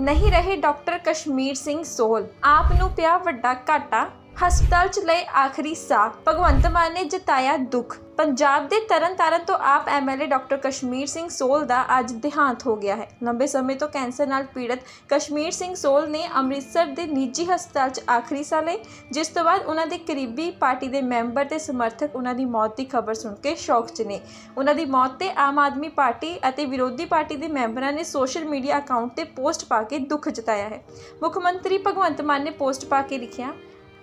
ਨਹੀਂ ਰਹੇ ਡਾਕਟਰ ਕਸ਼ਮੀਰ ਸਿੰਘ ਸੋਲ। ਆਪ ਨੂੰ ਪਿਆ ਵੱਡਾ ਘਾਟਾ ਹਸਪਤਾਲ 'ਚ ਲਏ ਆਖਰੀ ਸਾਹ। ਭਗਵੰਤ ਮਾਨ ਨੇ ਜਤਾਇਆ ਦੁੱਖ। ਪੰਜਾਬ ਦੇ ਤਰਨਤਾਰਨ ਤੋਂ ਆਪ ਐਮਐਲਏ ਡਾਕਟਰ ਕਸ਼ਮੀਰ ਸਿੰਘ ਸੋਲ ਦਾ ਅੱਜ ਦੇਹਾਂਤ ਹੋ ਗਿਆ ਹੈ। ਲੰਬੇ ਸਮੇਂ ਤੋਂ ਕੈਂਸਰ ਨਾਲ ਪੀੜਤ ਕਸ਼ਮੀਰ ਸਿੰਘ ਸੋਲ ਨੇ ਅੰਮ੍ਰਿਤਸਰ ਦੇ ਨਿੱਜੀ ਹਸਪਤਾਲ 'ਚ ਆਖਰੀ ਸਾਹ ਲਏ, ਜਿਸ ਤੋਂ ਬਾਅਦ ਉਹਨਾਂ ਦੇ ਕਰੀਬੀ ਪਾਰਟੀ ਦੇ ਮੈਂਬਰ ਤੇ ਸਮਰਥਕ ਉਹਨਾਂ ਦੀ ਮੌਤ ਦੀ ਖਬਰ ਸੁਣ ਕੇ ਸ਼ੌਕ 'ਚ ਨੇ। ਉਹਨਾਂ ਦੀ ਮੌਤ ਤੇ ਆਮ ਆਦਮੀ ਪਾਰਟੀ ਅਤੇ ਵਿਰੋਧੀ ਪਾਰਟੀ ਦੇ ਮੈਂਬਰਾਂ ਨੇ ਸੋਸ਼ਲ ਮੀਡੀਆ ਅਕਾਊਂਟ ਤੇ ਪੋਸਟ ਪਾ ਕੇ ਦੁੱਖ ਜਤਾਇਆ ਹੈ। ਮੁੱਖ ਮੰਤਰੀ ਭਗਵੰਤ ਮਾਨ ਨੇ ਪੋਸਟ ਪਾ ਕੇ ਲਿਖਿਆ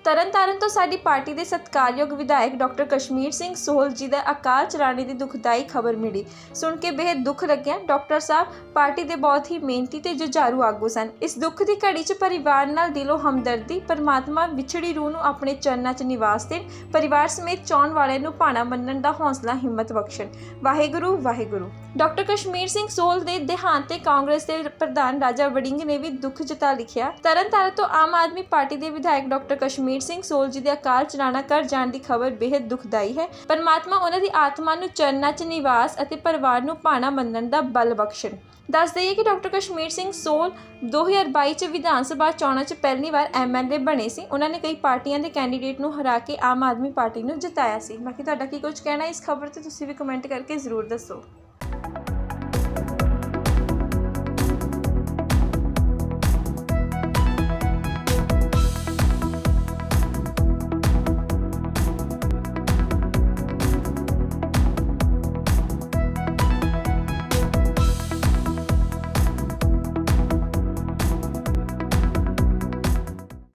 ਤਰਨਤਾਰਨ ਤੋਂ ਸਾਡੀ ਪਾਰਟੀ ਦੇ ਸਤਿਕਾਰਯੋਗ ਵਿਧਾਇਕ ਡਾਕਟਰ ਕਸ਼ਮੀਰ ਸਿੰਘ ਸੋਹਲ ਜੀ ਦਾ ਅਕਾਲ ਚਲਾਣੇ ਦੀ ਦੁਖਦਾਈ ਖਬਰ ਮਿਲੀ। ਸੁਣ ਕੇ ਬੇहद ਦੁੱਖ ਲੱਗਿਆ। ਡਾਕਟਰ ਸਾਹਿਬ, ਪਾਰਟੀ ਦੇ ਬਹੁਤ ਹੀ ਮਿਹਨਤੀ ਤੇ ਜੁਝਾਰੂ ਆਗੂ ਸਨ। ਇਸ ਦੁੱਖ ਦੀ ਘੜੀ 'ਚ ਪਰਿਵਾਰ ਨਾਲ ਦਿਲੋਂ ਹਮਦਰਦੀ, ਪਰਮਾਤਮਾ ਵਿਛੜੀ ਰੂਹ ਨੂੰ ਆਪਣੇ ਚਰਨਾਂ 'ਚ ਨਿਵਾਸ ਦੇਣ, ਪਰਿਵਾਰ ਸਮੇਤ ਚਾਹਣ ਵਾਲਿਆਂ ਨੂੰ ਭਾਣਾ ਮੰਨਣ ਦਾ ਹੌਸਲਾ ਹਿੰਮਤ ਬਖਸ਼ਣ। ਵਾਹਿਗੁਰੂ ਵਾਹਿਗੁਰੂ। ਡਾਕਟਰ ਕਸ਼ਮੀਰ ਸਿੰਘ ਸੋਹਲ ਦੇ ਦੇਹਾਂਤ ਤੇ ਕਾਂਗਰਸ ਦੇ ਪ੍ਰਧਾਨ ਰਾਜਾ ਵੜਿੰਗ ਨੇ ਵੀ ਦੁੱਖ ਜਤਾ ਲਿਖਿਆ। ਤਰਨਤਾਰਨ ਤੋਂ ਆਮ ਆਦਮੀ ਪਾਰਟੀ ਦੇ ਵਿਧਾਇਕ ਡਾਕਟਰ ਕਸ਼ਮੀਰ ਸਿੰਘ ਸੋਹਲ ਜੀ ਦੇ ਅਕਾਲ ਚਲਾਣਾ ਕਰ ਜਾਣ ਦੀ ਖਬਰ ਬੇहद ਦੁਖਦਾਈ ਹੈ। ਪਰਮਾਤਮਾ ਉਹਨਾਂ ਦੀ ਆਤਮਾ ਨੂੰ ਚਰਨਾਂ 'ਚ ਨਿਵਾਸ ਅਤੇ ਪਰਿਵਾਰ ਨੂੰ ਭਾਣਾ ਮੰਨਣ ਦਾ ਬਲ ਬਖਸ਼ਣ। ਦੱਸ ਦਈਏ ਕਿ ਡਾਕਟਰ ਕਸ਼ਮੀਰ ਸਿੰਘ ਸੋਲ 2022 ਚ ਵਿਧਾਨ ਸਭਾ ਚੋਣਾਂ 'ਚ ਪਹਿਲੀ ਵਾਰ ਐਮਐਲਏ ਬਣੇ ਸੀ। ਉਹਨਾਂ ਨੇ ਕਈ ਪਾਰਟੀਆਂ ਦੇ ਕੈਂਡੀਡੇਟ ਨੂੰ ਹਰਾ ਕੇ ਆਮ ਆਦਮੀ ਪਾਰਟੀ ਨੂੰ ਜਿਤਾਇਆ ਸੀ। ਬਾਕੀ ਤੁਹਾਡਾ ਕੀ ਕੁਝ ਕਹਿਣਾ ਇਸ ਖਬਰ ਤੇ ਤੁਸੀਂ ਵੀ ਕਮੈਂਟ ਕਰਕੇ ਜ਼ਰੂਰ ਦੱਸੋ।